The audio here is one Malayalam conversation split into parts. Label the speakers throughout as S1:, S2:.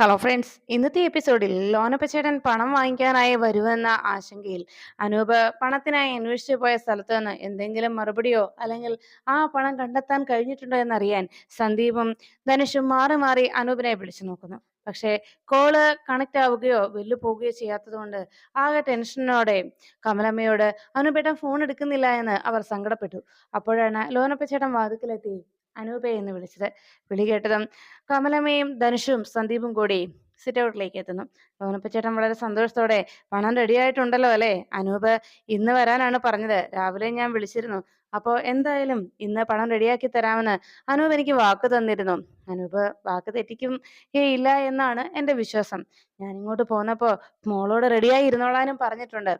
S1: ഹലോ ഫ്രണ്ട്സ് ഇന്നത്തെ എപ്പിസോഡിൽ ലോനപ്പച്ചേട്ടൻ പണം വാങ്ങിക്കാനായി വരുമെന്ന ആശങ്കയിൽ അനൂപ് പണത്തിനായി അന്വേഷിച്ചു പോയ സ്ഥലത്ത് നിന്ന് എന്തെങ്കിലും മറുപടിയോ അല്ലെങ്കിൽ ആ പണം കണ്ടെത്താൻ കഴിഞ്ഞിട്ടുണ്ടോ എന്നറിയാൻ സന്ദീപും ധനുഷും മാറി മാറി അനൂപിനെ വിളിച്ചു നോക്കുന്നു. പക്ഷേ കോൾ കണക്ട് ആവുകയോ വെല്ലു പോവുകയോ ചെയ്യാത്തതുകൊണ്ട് ആകെ ടെൻഷനോടെ കമലമ്മയോട് അനൂപേട്ടൻ ഫോൺ എടുക്കുന്നില്ല എന്ന് അവർ സങ്കടപ്പെട്ടു. അപ്പോഴാണ് ലോനപ്പച്ചേട്ടൻ വാതിക്കലെത്തി. അനൂപെ എന്ന് വിളിച്ചത്. വിളി കേട്ടതും കമലമ്മയും ധനുഷും സന്ദീപും കൂടി സിറ്റ് ഔട്ടിലേക്ക് എത്തുന്നു. ഓനപ്പച്ചേട്ടൻ വളരെ സന്തോഷത്തോടെ പണം റെഡിയായിട്ടുണ്ടല്ലോ അല്ലേ? അനൂപ് ഇന്ന് വരാനാണ് പറഞ്ഞത്. രാവിലെ ഞാൻ വിളിച്ചിരുന്നു. അപ്പോൾ എന്തായാലും ഇന്ന് പണം റെഡിയാക്കി തരാമെന്ന് അനൂപ് എനിക്ക് വാക്ക് തന്നിരുന്നു. അനൂപ് വാക്ക് തെറ്റിക്കും ഏ ഇല്ല എന്നാണ് എന്റെ വിശ്വാസം. ഞാൻ ഇങ്ങോട്ട് പോന്നപ്പോൾ മോളോട് റെഡിയായി ഇരുന്നോളാനും പറഞ്ഞിട്ടുണ്ട്.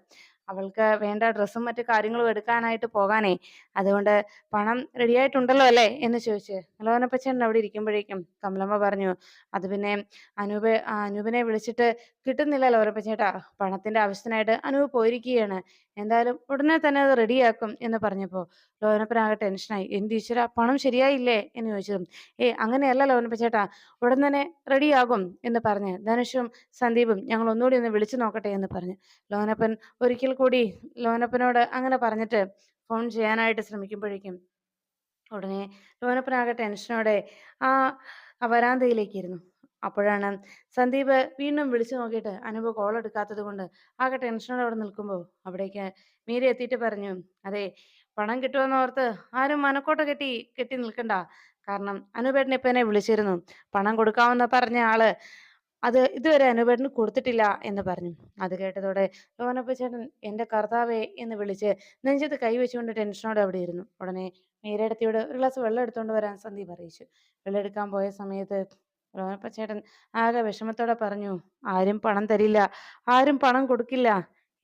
S1: അവൾക്ക് വേണ്ട ഡ്രസ്സും മറ്റു കാര്യങ്ങളും എടുക്കാനായിട്ട് പോകാനേ. അതുകൊണ്ട് പണം റെഡി ആയിട്ടുണ്ടല്ലോ അല്ലേ? എന്ന് ചോദിച്ച്. ലോനപ്പച്ചേട്ടൻ അവിടെ ഇരിക്കുമ്പോഴേക്കും കമലമ്മ പറഞ്ഞു. അത് പിന്നെ അനൂപ് അനൂപിനെ വിളിച്ചിട്ട് കിട്ടുന്നില്ല ലോനപ്പച്ചേട്ടാ പണത്തിന്റെ ആവശ്യത്തിനായിട്ട് അനൂപ് പോയിരിക്കുകയാണ്. എന്തായാലും ഉടനെ തന്നെ അത് റെഡിയാക്കും എന്ന് പറഞ്ഞപ്പോൾ ലോനപ്പനാകെ ടെൻഷനായി എന്ത് ഈശ്വര പണം ശരിയായില്ലേ? എന്ന് ചോദിച്ചതും ഏ അങ്ങനെയല്ല ലോനപ്പച്ചേട്ടാ ഉടൻ തന്നെ റെഡിയാകും എന്ന് പറഞ്ഞ്. ധനുഷും സന്ദീപും ഞങ്ങൾ ഒന്നുകൂടി ഒന്ന് വിളിച്ചു നോക്കട്ടെ എന്ന് പറഞ്ഞു. ലോനപ്പൻ ഒരിക്കൽ കൂടി ലോനപ്പനോട് അങ്ങനെ പറഞ്ഞിട്ട് ഫോൺ ചെയ്യാനായിട്ട് ശ്രമിക്കുമ്പോഴേക്കും ഉടനെ ലോനപ്പനാകെ ടെൻഷനോടെ ആ ആ വരാന്തയിലേക്ക് ഇരുന്നു അപ്പോഴാണ് സന്ദീപ് വീണ്ടും വിളിച്ചു നോക്കിയിട്ട് അനൂപ് കോൾ എടുക്കാത്തത് കൊണ്ട് ആകെ ടെൻഷനോടെ അവിടെ നിൽക്കുമ്പോൾ അവിടേക്ക് മീര എത്തിയിട്ട് പറഞ്ഞു അതെ പണം കിട്ടുമെന്ന് ഓർത്ത് ആരും മനക്കോട്ട കെട്ടി കെട്ടി നിൽക്കണ്ട. കാരണം അനൂപേട്ടൻ ഇപ്പം എന്നെ വിളിച്ചിരുന്നു. പണം കൊടുക്കാമെന്ന് പറഞ്ഞ ആൾ അത് ഇതുവരെ അനുപേട്ടന് കൊടുത്തിട്ടില്ല എന്ന് പറഞ്ഞു. അത് കേട്ടതോടെ ലോനപ്പച്ചേട്ടൻ എന്റെ കർത്താവേ എന്ന് വിളിച്ച് നെഞ്ചത്ത് കൈവച്ചുകൊണ്ട് ടെൻഷനോടെ അവിടെ ഇരുന്നു. ഉടനെ മീരയിടത്തിയോട് ഒരു ഗ്ലാസ് വെള്ളം എടുത്തുകൊണ്ട് വരാൻ സന്ദീപ് അറിയിച്ചു. വെള്ളം എടുക്കാൻ പോയ സമയത്ത് ലോനപ്പച്ചേട്ടൻ ആകെ വിഷമത്തോടെ പറഞ്ഞു ആരും പണം തരില്ല ആരും പണം കൊടുക്കില്ല.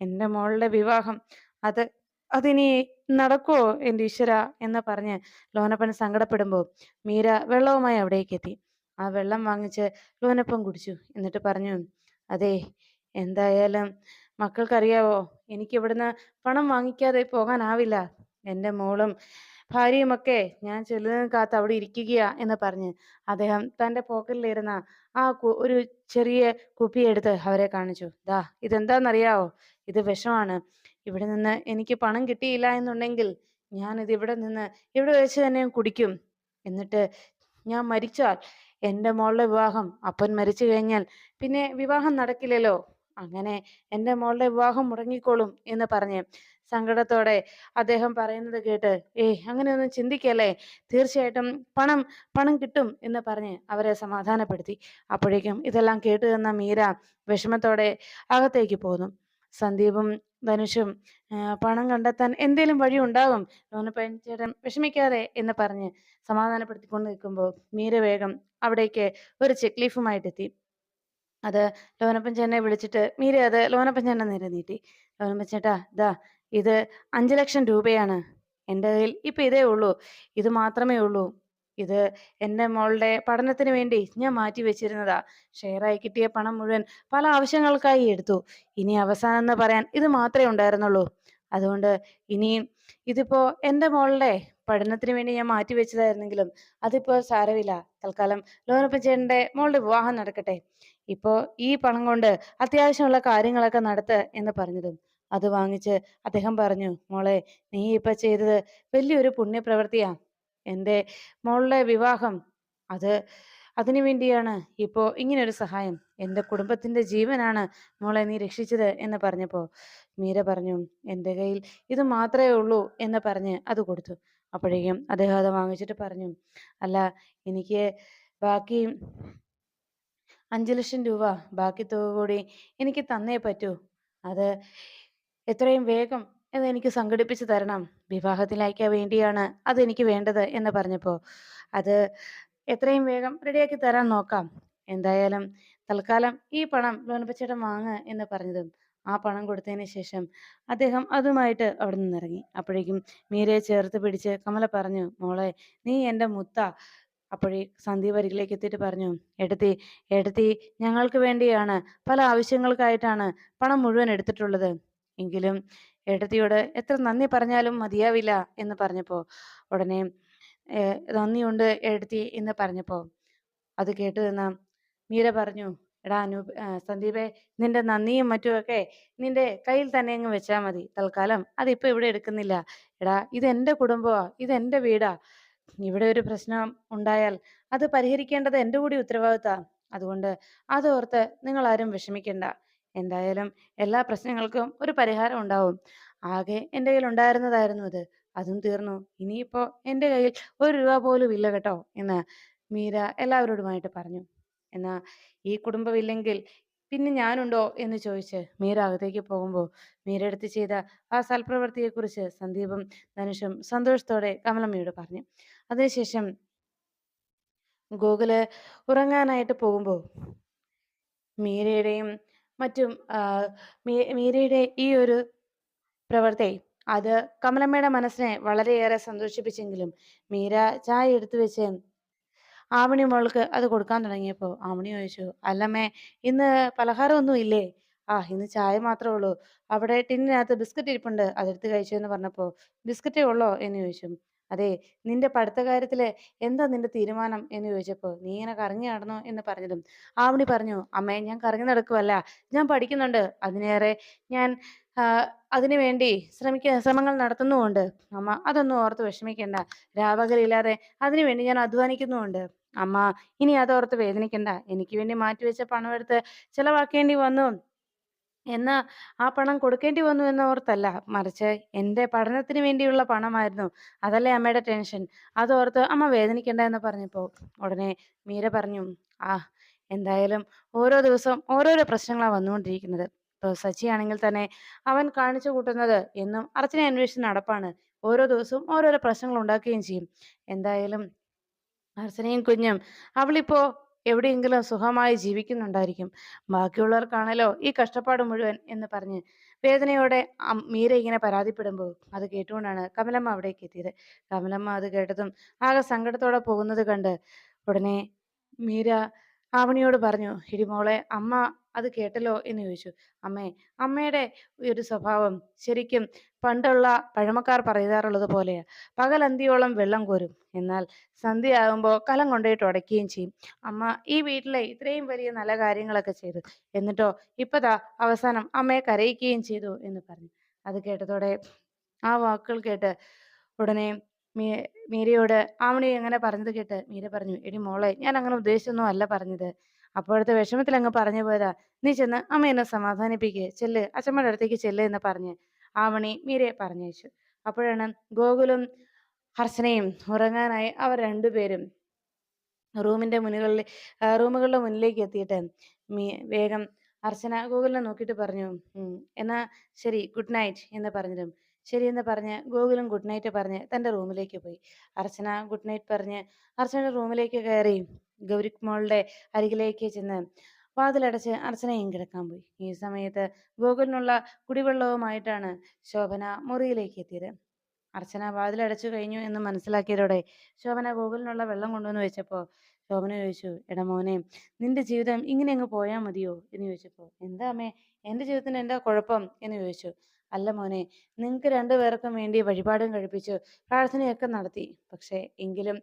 S1: എന്റെ മോളുടെ വിവാഹം അത് അതിനി നടക്കുവോ എന്റെ ഈശ്വര? എന്ന് പറഞ്ഞ് ലോനപ്പൻ സങ്കടപ്പെടുമ്പോൾ മീര വെള്ളവുമായി അവിടേക്ക് എത്തി. ആ വെള്ളം വാങ്ങിച്ച് ലോനപ്പൻ കുടിച്ചു. എന്നിട്ട് പറഞ്ഞു അതെ എന്തായാലും മക്കൾക്കറിയാവോ എനിക്ക് ഇവിടുന്ന് പണം വാങ്ങിക്കാതെ പോകാനാവില്ല. എന്റെ മോളും ഭാര്യയുമൊക്കെ ഞാൻ ചെല്ലുന്ന കാത്ത് അവിടെ ഇരിക്കുകയാ എന്ന് പറഞ്ഞ് അദ്ദേഹം തന്റെ പോക്കറ്റിലിരുന്ന ആ ഒരു ചെറിയ കുപ്പി എടുത്ത് അവരെ കാണിച്ചു. ദാ ഇതെന്താണെന്നറിയാവോ ഇത് വിഷമാണ്. ഇവിടെ നിന്ന് എനിക്ക് പണം കിട്ടിയില്ല എന്നുണ്ടെങ്കിൽ ഞാൻ ഇത് ഇവിടെ നിന്ന് ഇവിടെ വെച്ച് തന്നെ കുടിക്കും എന്നിട്ട് ഞാൻ മരിച്ചാൽ എന്റെ മോളുടെ വിവാഹം അപ്പൻ മരിച്ചു കഴിഞ്ഞാൽ പിന്നെ വിവാഹം നടക്കില്ലല്ലോ. അങ്ങനെ എന്റെ മോളുടെ വിവാഹം മുടങ്ങിക്കോളും എന്ന് പറഞ്ഞ് സങ്കടത്തോടെ അദ്ദേഹം പറയുന്നത് കേട്ട് ഏയ് അങ്ങനെയൊന്നും ചിന്തിക്കല്ലേ? തീർച്ചയായിട്ടും പണം പണം കിട്ടും എന്ന് പറഞ്ഞ് അവരെ സമാധാനപ്പെടുത്തി. അപ്പോഴേക്കും ഇതെല്ലാം കേട്ടു തന്ന മീര വിഷമത്തോടെ അകത്തേക്ക് പോന്നു. സന്ദീപും ധനുഷും പണം കണ്ടെത്താൻ എന്തേലും വഴി ഉണ്ടാകും? ലോനപ്പൻ ചേട്ടൻ വിഷമിക്കാതെ എന്ന് പറഞ്ഞ് സമാധാനപ്പെടുത്തിക്കൊണ്ട് നിൽക്കുമ്പോൾ മീര വേഗം അവിടേക്ക് ഒരു ചെക്ക് ലീഫുമായിട്ട് എത്തി അത് ലോനപ്പൻ ചേട്ടനെ വിളിച്ചിട്ട് മീര അത് ലോനപ്പൻ ചേട്ടനെ നേരെ നീട്ടി ലോനപ്പൻ ചേട്ടാ ഇതാ ഇത് അഞ്ചു ലക്ഷം രൂപയാണ്. എന്റെ കയ്യിൽ ഇപ്പം ഇതേ ഉള്ളൂ. ഇത് മാത്രമേ ഉള്ളൂ. ഇത് എന്റെ മോളുടെ പഠനത്തിന് വേണ്ടി ഞാൻ മാറ്റി വെച്ചിരുന്നതാ. ഷെയറായി കിട്ടിയ പണം മുഴുവൻ പല ആവശ്യങ്ങൾക്കായി എടുത്തു. ഇനി അവസാനം എന്ന് പറയാൻ ഇത് മാത്രമേ ഉണ്ടായിരുന്നുള്ളൂ. അതുകൊണ്ട് ഇനിയും ഇതിപ്പോ എന്റെ മോളുടെ പഠനത്തിന് വേണ്ടി ഞാൻ മാറ്റി വെച്ചതായിരുന്നെങ്കിലും അതിപ്പോ സാരമില്ല. തൽക്കാലം ലോനപ്പൻ ചേട്ടന്റെ മോളുടെ വിവാഹം നടക്കട്ടെ. ഇപ്പോ ഈ പണം കൊണ്ട് അത്യാവശ്യമുള്ള കാര്യങ്ങളൊക്കെ നടത്ത് എന്ന് പറഞ്ഞതും അത് വാങ്ങിച്ച് അദ്ദേഹം പറഞ്ഞു മോളെ നീ ഇപ്പൊ ചെയ്തത് വലിയൊരു പുണ്യപ്രവൃത്തിയാ എന്റെ മോളുടെ വിവാഹം അത് അതിനു വേണ്ടിയാണ് ഇപ്പോ ഇങ്ങനൊരു സഹായം. എന്റെ കുടുംബത്തിന്റെ ജീവനാണ് മോളെ നീ രക്ഷിച്ചത് എന്ന് പറഞ്ഞപ്പോ മീര പറഞ്ഞു എന്റെ കയ്യിൽ ഇത് മാത്രമേ ഉള്ളൂ എന്ന് പറഞ്ഞ് അത് കൊടുത്തു. അപ്പോഴേക്കും അദ്ദേഹം അത് വാങ്ങിച്ചിട്ട് പറഞ്ഞു അല്ല എനിക്ക് ബാക്കി അഞ്ചു ലക്ഷം രൂപ ബാക്കി തുക കൂടി എനിക്ക് തന്നേ പറ്റൂ. അത് എത്രയും വേഗം അത് എനിക്ക് സംഘടിപ്പിച്ച് തരണം. വിവാഹത്തിലേക്ക് വേണ്ടിയാണ് അത് എനിക്ക് വേണ്ടത് എന്ന് പറഞ്ഞപ്പോൾ അത് എത്രയും വേഗം റെഡിയാക്കി തരാൻ നോക്കാം. എന്തായാലും തൽക്കാലം ഈ പണം ലോനപ്പച്ചേട്ടൻ വാങ്ങ് എന്ന് പറഞ്ഞതും ആ പണം കൊടുത്തതിന് ശേഷം അദ്ദേഹം അതുമായിട്ട് അവിടെ നിന്നിറങ്ങി അപ്പോഴേക്കും മീരയെ ചേർത്ത് പിടിച്ച് കമല പറഞ്ഞു മോളെ നീ എന്റെ മുത്ത. അപ്പോഴേ സന്ദീപ് അരികിലേക്ക് എത്തിയിട്ട് പറഞ്ഞു എടുത്തി എടുത്തി ഞങ്ങൾക്ക് വേണ്ടിയാണ് പല ആവശ്യങ്ങൾക്കായിട്ടാണ് പണം മുഴുവൻ എടുത്തിട്ടുള്ളത്. എങ്കിലും എടുത്തിയോട് എത്ര നന്ദി പറഞ്ഞാലും മതിയാവില്ല എന്ന് പറഞ്ഞപ്പോൾ ഉടനെ "ഏ, നന്ദിയുണ്ട് എടുത്തി എന്ന് പറഞ്ഞപ്പോൾ അത് കേട്ടു നിന്ന മീര പറഞ്ഞു എടാ അനൂപ് സന്ദീപെ നിന്റെ നന്ദിയും മറ്റുമൊക്കെ നിന്റെ കയ്യിൽ തന്നെ അങ്ങ് വെച്ചാൽ മതി തൽക്കാലം. അതിപ്പോ ഇവിടെ എടുക്കുന്നില്ല. എടാ ഇതെന്റെ കുടുംബമാ ഇതെന്റെ വീടാ. ഇവിടെ ഒരു പ്രശ്നം ഉണ്ടായാൽ അത് പരിഹരിക്കേണ്ടത് എന്റെ കൂടി ഉത്തരവാദിത്താ. അതുകൊണ്ട് അതോർത്ത് നിങ്ങൾ ആരും വിഷമിക്കണ്ട. എന്തായാലും എല്ലാ പ്രശ്നങ്ങൾക്കും ഒരു പരിഹാരം ഉണ്ടാവും. ആകെ എന്റെ കയ്യിൽ ഉണ്ടായിരുന്നതായിരുന്നു അത് അതും തീർന്നു. ഇനിയിപ്പോ എന്റെ കയ്യിൽ ഒരു രൂപ പോലും ഇല്ല കേട്ടോ എന്ന് മീര എല്ലാവരോടുമായിട്ട് പറഞ്ഞു. എന്നാ ഈ കുടുംബമില്ലെങ്കിൽ പിന്നെ ഞാനുണ്ടോ? എന്ന് ചോദിച്ച് മീര അകത്തേക്ക് പോകുമ്പോൾ മീര എടുത്ത് ചെയ്ത ആ സൽപ്രവൃത്തിയെക്കുറിച്ച് സന്ദീപും ധനുഷും സന്തോഷത്തോടെ കമലമ്മയോട് പറഞ്ഞു. അതിനുശേഷം ഗോകുൽ ഉറങ്ങാനായിട്ട് പോകുമ്പോൾ മീരയുടെയും മറ്റും മീരയുടെ ഈ ഒരു പ്രവൃത്തി അത് കമലമ്മയുടെ മനസ്സിനെ വളരെയേറെ സന്തോഷിപ്പിച്ചെങ്കിലും മീര ചായ എടുത്തു വെച്ച് ആവണി മോൾക്ക് അത് കൊടുക്കാൻ തുടങ്ങിയപ്പോൾ ആവണി ചോദിച്ചു അല്ലമ്മേ ഇന്ന് പലഹാരമൊന്നും ഇല്ലേ ആ ഇന്ന് ചായ മാത്രമേ ഉള്ളൂ. അവിടെ ടിന്നിനകത്ത് ബിസ്ക്കറ്റ് ഇരിപ്പുണ്ട് അതെടുത്ത് കഴിച്ചു എന്ന് പറഞ്ഞപ്പോൾ ബിസ്ക്കറ്റേ ഉള്ളോ? എന്ന് ചോദിച്ചു. അതെ നിന്റെ പഠിത്ത കാര്യത്തിൽ എന്താ നിന്റെ തീരുമാനം? എന്ന് ചോദിച്ചപ്പോൾ നീ ഇങ്ങനെ കറങ്ങി നടന്നോ? എന്ന് പറഞ്ഞതും. ആവണി പറഞ്ഞു അമ്മേ ഞാൻ കറങ്ങി നടക്കുവല്ല ഞാൻ പഠിക്കുന്നുണ്ട്. അതിനേറെ ഞാൻ അതിനു വേണ്ടി ശ്രമിക്ക ശ്രമങ്ങൾ നടത്തുന്നുമുണ്ട്. അമ്മ അതൊന്നും ഓർത്ത് വിഷമിക്കേണ്ട. രാപകലില്ലാതെ അതിനു വേണ്ടി ഞാൻ അധ്വാനിക്കുന്നുമുണ്ട്. അമ്മ ഇനി അതോർത്ത് വേദനിക്കണ്ട. എനിക്ക് വേണ്ടി മാറ്റിവെച്ച പണമെടുത്ത് ചിലവാക്കേണ്ടി വന്നു. എന്ന് ആ പണം കൊടുക്കേണ്ടി വന്നു എന്നോർത്തല്ല മറിച്ച് എന്റെ പഠനത്തിന് വേണ്ടിയുള്ള പണമായിരുന്നു. അതല്ലേ അമ്മയുടെ ടെൻഷൻ. അതോർത്ത് അമ്മ വേദനിക്കണ്ട എന്ന് പറഞ്ഞപ്പോൾ ഉടനെ മീര പറഞ്ഞു ആ എന്തായാലും ഓരോ ദിവസവും ഓരോരോ പ്രശ്നങ്ങളാണ് വന്നുകൊണ്ടിരിക്കുന്നത്. സച്ചി ആണെങ്കിൽ തന്നെ അവൻ കാണിച്ചു കൂട്ടുന്നത് എന്നും അർച്ചന അന്വേഷിച്ച് നടപ്പാണ്. ഓരോ ദിവസവും ഓരോരോ പ്രശ്നങ്ങൾ ഉണ്ടാക്കുകയും ചെയ്യും. എന്തായാലും അർച്ചനയും കുഞ്ഞും അവളിപ്പോ എവിടെയെങ്കിലും സുഖമായി ജീവിക്കുന്നുണ്ടായിരിക്കും. ബാക്കിയുള്ളവർക്കാണല്ലോ ഈ കഷ്ടപ്പാട് മുഴുവൻ എന്ന് പറഞ്ഞ് വേദനയോടെ മീര ഇങ്ങനെ പരാതിപ്പെടുമ്പോൾ അത് കേട്ടുകൊണ്ടാണ് കമലമ്മ അവിടേക്ക് എത്തിയത്. കമലമ്മ അത് കേട്ടതും ആകെ സങ്കടത്തോടെ പോകുന്നത് കണ്ട് ഉടനെ മീര ആവണിയോട് പറഞ്ഞു ഇടിമോളെ അമ്മ അത് കേട്ടല്ലോ എന്ന് ചോദിച്ചു. അമ്മേ അമ്മയുടെ ഒരു സ്വഭാവം ശരിക്കും പണ്ടുള്ള പഴമക്കാർ പറയാറുള്ളത് പോലെയാ. പകലന്തിയോളം വെള്ളം കോരും. എന്നാൽ സന്ധ്യയാകുമ്പോൾ കലം കൊണ്ടുപോയിട്ട് ഉടയ്ക്കുകയും ചെയ്യും. അമ്മ ഈ വീട്ടിലെ ഇത്രയും വലിയ നല്ല കാര്യങ്ങളൊക്കെ ചെയ്തു. എന്നിട്ടോ ഇപ്പതാ അവസാനം അമ്മയെ കരയിക്കുകയും ചെയ്തു എന്ന് പറഞ്ഞു. അത് കേട്ടതോടെ ആ വാക്കുകൾ കേട്ട് ഉടനെ മീ മീരയോട് ആവണി എങ്ങനെ പറഞ്ഞത് കേട്ട്? മീര പറഞ്ഞു എടി മോളെ ഞാൻ അങ്ങനെ ഉദ്ദേശിച്ചൊന്നും അല്ല പറഞ്ഞത്. അപ്പോഴത്തെ വിഷമത്തിൽ അങ്ങ് പറഞ്ഞു പോയതാ. നീ ചെന്ന് അമ്മ എന്നെ സമാധാനിപ്പിക്കുക ചെല്ല്. അച്ഛമ്മയുടെ അടുത്തേക്ക് ചെല്ല് എന്ന് പറഞ്ഞ് ആവണി മീരയെ പറഞ്ഞയച്ചു. അപ്പോഴാണ് ഗോകുലും ഹർഷനയും ഉറങ്ങാനായി അവർ രണ്ടുപേരും റൂമിന്റെ മുന്നുകളിൽ റൂമുകളുടെ മുന്നിലേക്ക് എത്തിയിട്ട് മീ വേഗം അർച്ചന ഗോകുലിനെ നോക്കിയിട്ട് പറഞ്ഞു എന്നാ ശരി ഗുഡ് നൈറ്റ് എന്ന് പറഞ്ഞതും. എന്ന് പറഞ്ഞ് ഗോകുലും ഗുഡ് നൈറ്റ് പറഞ്ഞ് തന്റെ റൂമിലേക്ക് പോയി. അർച്ചന ഗുഡ് നൈറ്റ് പറഞ്ഞ് അർച്ചനയുടെ റൂമിലേക്ക് കയറി ഗൗരിക്കുമോളുടെ അരികിലേക്ക് ചെന്ന് വാതിലടച്ച് അർച്ചനയും കിടക്കാൻ പോയി. ഈ സമയത്ത് ഗോകുലിനുള്ള കുടിവെള്ളവുമായിട്ടാണ് ശോഭന മുറിയിലേക്ക് എത്തിയത്. അർച്ചന വാതിലടച്ചു കഴിഞ്ഞു എന്ന് മനസ്സിലാക്കിയതോടെ ശോഭന ഗോകുലിനുള്ള വെള്ളം കൊണ്ടുവന്ന് വെച്ചപ്പോൾ ശോഭന ചോദിച്ചു എടാ മോനെ നിന്റെ ജീവിതം ഇങ്ങനെ അങ്ങ് പോയാൽ മതിയോ? എന്ന് ചോദിച്ചപ്പോൾ എന്താ അമ്മേ എന്റെ ജീവിതത്തിന് എന്താ കുഴപ്പം? എന്ന് ചോദിച്ചു. അല്ല മോനെ നിങ്ങൾക്ക് രണ്ടുപേർക്കും വേണ്ടി വഴിപാടും കഴിപ്പിച്ചു പ്രാർത്ഥനയൊക്കെ നടത്തി. പക്ഷേ എങ്കിലും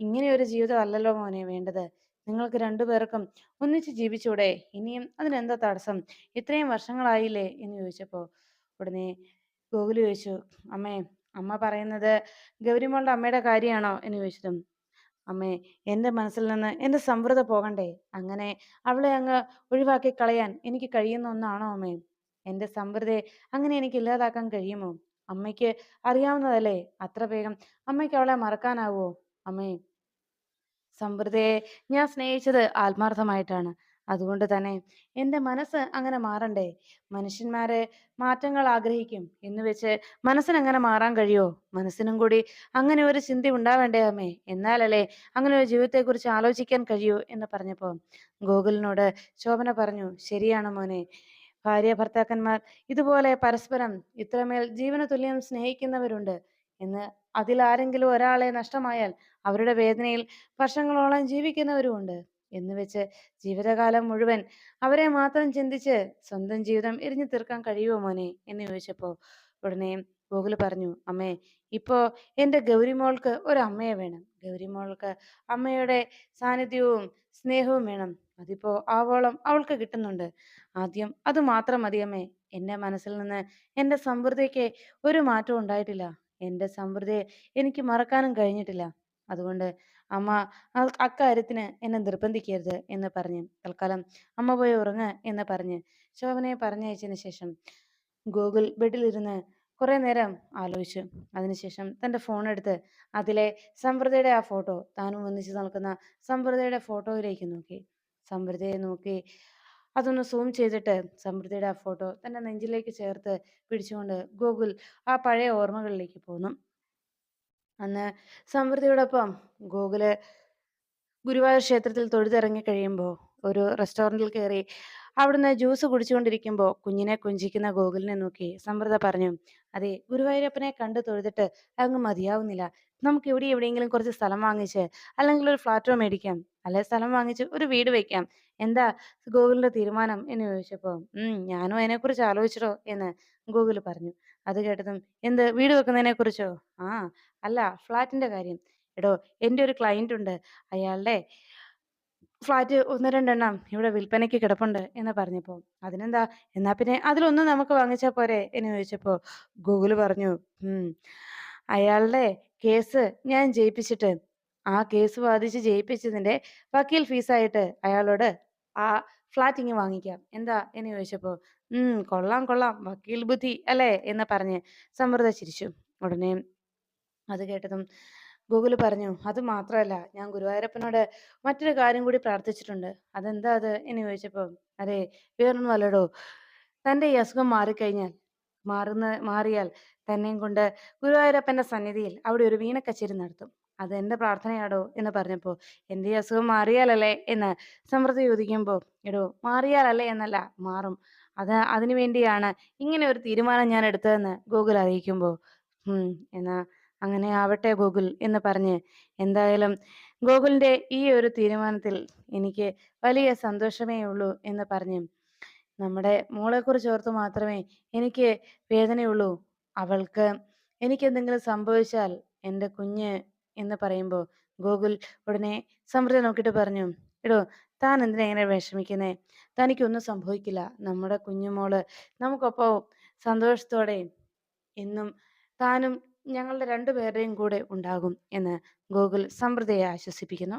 S1: ഇങ്ങനെ ഒരു ജീവിതം അല്ലല്ലോ മോനെ വേണ്ടത്. നിങ്ങൾക്ക് രണ്ടുപേർക്കും ഒന്നിച്ച് ജീവിച്ചൂടെ? ഇനിയും അതിനെന്താ തടസ്സം? ഇത്രയും വർഷങ്ങളായില്ലേ? എന്ന് ചോദിച്ചപ്പോൾ ഉടനെ ഗോകുൽ ചോദിച്ചു അമ്മേ അമ്മ പറയുന്നത് ഗൗരിമോളുടെ അമ്മയുടെ കാര്യമാണോ? എന്ന് ചോദിച്ചതും അമ്മേ എന്റെ മനസ്സിൽ നിന്ന് എന്റെ സംവൃത പോകണ്ടേ? അങ്ങനെ അവളെ അങ്ങ് ഒഴിവാക്കി കളയാൻ എനിക്ക് കഴിയുന്ന ഒന്നാണോ അമ്മേ? എന്റെ സമൃദ്ധയെ അങ്ങനെ എനിക്ക് ഇല്ലാതാക്കാൻ കഴിയുമോ? അമ്മയ്ക്ക് അറിയാവുന്നതല്ലേ? അത്ര വേഗം അമ്മയ്ക്ക് അവളെ മറക്കാനാവോ? അമ്മേ. സമൃദ്ധയെ ഞാൻ സ്നേഹിച്ചത് ആത്മാർത്ഥമായിട്ടാണ്. അതുകൊണ്ട് തന്നെ എന്റെ മനസ്സ് അങ്ങനെ മാറണ്ടേ? മനുഷ്യന്മാരെ മാറ്റങ്ങൾ ആഗ്രഹിക്കും എന്ന് വെച്ച് മനസ്സിന് അങ്ങനെ മാറാൻ കഴിയോ? മനസ്സിനും കൂടി അങ്ങനെ ഒരു ചിന്ത ഉണ്ടാവേണ്ടേ അമ്മേ? എന്നാലല്ലേ അങ്ങനെ ഒരു ജീവിതത്തെക്കുറിച്ച് ആലോചിക്കാൻ കഴിയൂ എന്ന് പറഞ്ഞപ്പോൾ ഗോകുലിനോട് ശോഭന പറഞ്ഞു ശരിയാണ് മോനെ. ഭാര്യ ഭർത്താക്കന്മാർ ഇതുപോലെ പരസ്പരം ഇത്രമേൽ ജീവന തുല്യം സ്നേഹിക്കുന്നവരുണ്ട്. എന്ന് അതിൽ ആരെങ്കിലും ഒരാളെ നഷ്ടമായാൽ അവരുടെ വേദനയിൽ വർഷങ്ങളോളം ജീവിക്കുന്നവരുമുണ്ട്. എന്ന് വെച്ച് ജീവിതകാലം മുഴുവൻ അവരെ മാത്രം ചിന്തിച്ച് സ്വന്തം ജീവിതം എരിഞ്ഞു തീർക്കാൻ കഴിയുമോ മോനെ? എന്ന് ചോദിച്ചപ്പോൾ ഉടനെ ഗോകുൽ പറഞ്ഞു അമ്മേ ഇപ്പോ എന്റെ ഗൗരിമോൾക്ക് ഒരു അമ്മയെ വേണം. ഗൗരിമോൾക്ക് അമ്മയുടെ സാന്നിധ്യവും സ്നേഹവും വേണം. അതിപ്പോ ആവോളം അവൾക്ക് കിട്ടുന്നുണ്ട്. ആദ്യം അത് മാത്രം മതിയമ്മേ എന്റെ മനസ്സിൽ നിന്ന് എന്റെ സമൃദ്ധിക്ക് ഒരു മാറ്റവും ഉണ്ടായിട്ടില്ല. എന്റെ സമൃദ്ധിയെ എനിക്ക് മറക്കാനും കഴിഞ്ഞിട്ടില്ല. അതുകൊണ്ട് അമ്മ അക്കാര്യത്തിന് എന്നെ നിർബന്ധിക്കരുത് എന്ന് പറഞ്ഞ് തൽക്കാലം അമ്മ പോയി ഉറങ്ങ എന്ന് പറഞ്ഞ് ശോഭനയെ പറഞ്ഞയച്ചതിന് ശേഷം ഗൂഗിൾ ബെഡിലിരുന്ന് കുറേ നേരം ആലോചിച്ചു. അതിനുശേഷം തന്റെ ഫോണെടുത്ത് അതിലെ സമൃദ്ധയുടെ ആ ഫോട്ടോ താനും ഒന്നിച്ച് നിൽക്കുന്ന സമൃദ്ധയുടെ ഫോട്ടോയിലേക്ക് നോക്കി. സമൃദ്ധയെ നോക്കി അതൊന്ന് സൂം ചെയ്തിട്ട് സമൃദ്ധിയുടെ ആ ഫോട്ടോ തന്റെ നെഞ്ചിലേക്ക് ചേർത്ത് പിടിച്ചുകൊണ്ട് ഗോകുൽ ആ പഴയ ഓർമ്മകളിലേക്ക് പോന്നു. അന്ന് സമൃദ്ധിയോടൊപ്പം ഗോകുൽ ഗുരുവായൂർ ക്ഷേത്രത്തിൽ തൊഴുതിറങ്ങി കഴിയുമ്പോൾ ഒരു റെസ്റ്റോറന്റിൽ കയറി അവിടുന്ന് ജ്യൂസ് കുടിച്ചുകൊണ്ടിരിക്കുമ്പോൾ കുഞ്ഞിനെ കൊഞ്ചിക്കുന്ന ഗോകുലിനെ നോക്കി സമൃദ്ധ പറഞ്ഞു അതെ ഗുരുവായൂരപ്പനെ കണ്ടു തൊഴുതിട്ട് അങ്ങ് മതിയാവുന്നില്ല. നമുക്ക് ഇവിടെ എവിടെയെങ്കിലും കുറച്ച് സ്ഥലം വാങ്ങിച്ച് അല്ലെങ്കിൽ ഒരു ഫ്ലാറ്റോ മേടിക്കാം. അല്ലെ സ്ഥലം വാങ്ങിച്ച് ഒരു വീട് വെക്കാം. എന്താ ഗോകുലിന്റെ തീരുമാനം? എന്ന് ചോദിച്ചപ്പോ ഉം ഞാനും അതിനെക്കുറിച്ച് ആലോചിച്ചിട്ടോ എന്ന് ഗോകുൽ പറഞ്ഞു. അത് കേട്ടതും എന്ത് വീട് വെക്കുന്നതിനെ കുറിച്ചോ ആ അല്ല ഫ്ലാറ്റിന്റെ കാര്യം. എടോ എന്റെ ഒരു ക്ലയന്റ് ഉണ്ട്. അയാളുടെ ഫ്ലാറ്റ് ഒന്ന് രണ്ടെണ്ണം ഇവിടെ വിൽപ്പനയ്ക്ക് കിടപ്പുണ്ട് എന്ന് പറഞ്ഞപ്പോ അതിനെന്താ? എന്നാ പിന്നെ അതിലൊന്നും നമുക്ക് വാങ്ങിച്ചാ പോരെ എന്ന് ചോദിച്ചപ്പോ ഗൂഗിൾ പറഞ്ഞു അയാളുടെ കേസ് ഞാൻ ജയിപ്പിച്ചിട്ട് ആ കേസ് വാദിച്ച് ജയിപ്പിച്ചതിന്റെ വക്കീൽ ഫീസായിട്ട് അയാളോട് ആ ഫ്ലാറ്റ് ഇങ്ങ് വാങ്ങിക്കാം. എന്താ? എന്ന് ചോദിച്ചപ്പോ ഉം കൊള്ളാം കൊള്ളാം വക്കീൽ ബുദ്ധി അല്ലേ? എന്ന് പറഞ്ഞ് സമൃദ്ധ ചിരിച്ചു. ഉടനെ അത് കേട്ടതും ഗൂഗിൾ പറഞ്ഞു അത് മാത്രമല്ല ഞാൻ ഗുരുവായൂരപ്പനോട് മറ്റൊരു കാര്യം കൂടി പ്രാർത്ഥിച്ചിട്ടുണ്ട്. അതെന്താ അത്? എന്ന് ചോദിച്ചപ്പോൾ അതെ വേറൊന്നും അല്ലടോ. തന്റെ ഈ അസുഖം മാറിക്കഴിഞ്ഞാൽ മാറുന്ന മാറിയാൽ തന്നെയും കൊണ്ട് ഗുരുവായൂരപ്പന്റെ സന്നിധിയിൽ അവിടെ ഒരു വീണക്കച്ചേരി നടത്തും. അത് എന്റെ പ്രാർത്ഥനയാടോ? എന്ന് പറഞ്ഞപ്പോൾ എന്റെ ഈ അസുഖം മാറിയാലല്ലേ? എന്ന് സമൃദ്ധി ചോദിക്കുമ്പോൾ എടോ മാറിയാലല്ലേ എന്നല്ല മാറും. അത് അതിനു വേണ്ടിയാണ് ഇങ്ങനെ ഒരു തീരുമാനം ഞാൻ എടുത്തതെന്ന് ഗൂഗിൾ അറിയിക്കുമ്പോൾ. എന്നാ അങ്ങനെ ആവട്ടെ ഗൂഗിൾ എന്ന് പറഞ്ഞ്. എന്തായാലും ഗൂഗിളിന്റെ ഈ ഒരു തീരുമാനത്തിൽ എനിക്ക് വലിയ സന്തോഷമേ ഉള്ളൂ എന്ന് പറഞ്ഞ്. നമ്മുടെ മോളെക്കുറിച്ച് ഓർത്ത് മാത്രമേ എനിക്ക് വേദനയുള്ളൂ. അവൾക്ക് എനിക്ക് എന്തെങ്കിലും സംഭവിച്ചാൽ എന്റെ കുഞ്ഞ് എന്ന് പറയുമ്പോൾ ഗോകുൽ ഉടനെ സമൃദ്ധി നോക്കിയിട്ട് പറഞ്ഞു എടോ താൻ എന്തിനാ ഇങ്ങനെ വിഷമിക്കുന്നേ? തനിക്കൊന്നും സംഭവിക്കില്ല. നമ്മുടെ കുഞ്ഞുമോൾ നമുക്കൊപ്പം സന്തോഷത്തോടെ എന്നും താനും ഞങ്ങളുടെ രണ്ടുപേരുടെയും കൂടെ ഉണ്ടാകും എന്ന് ഗോകുൽ സമൃദ്ധയെ ആശ്വസിപ്പിക്കുന്നു.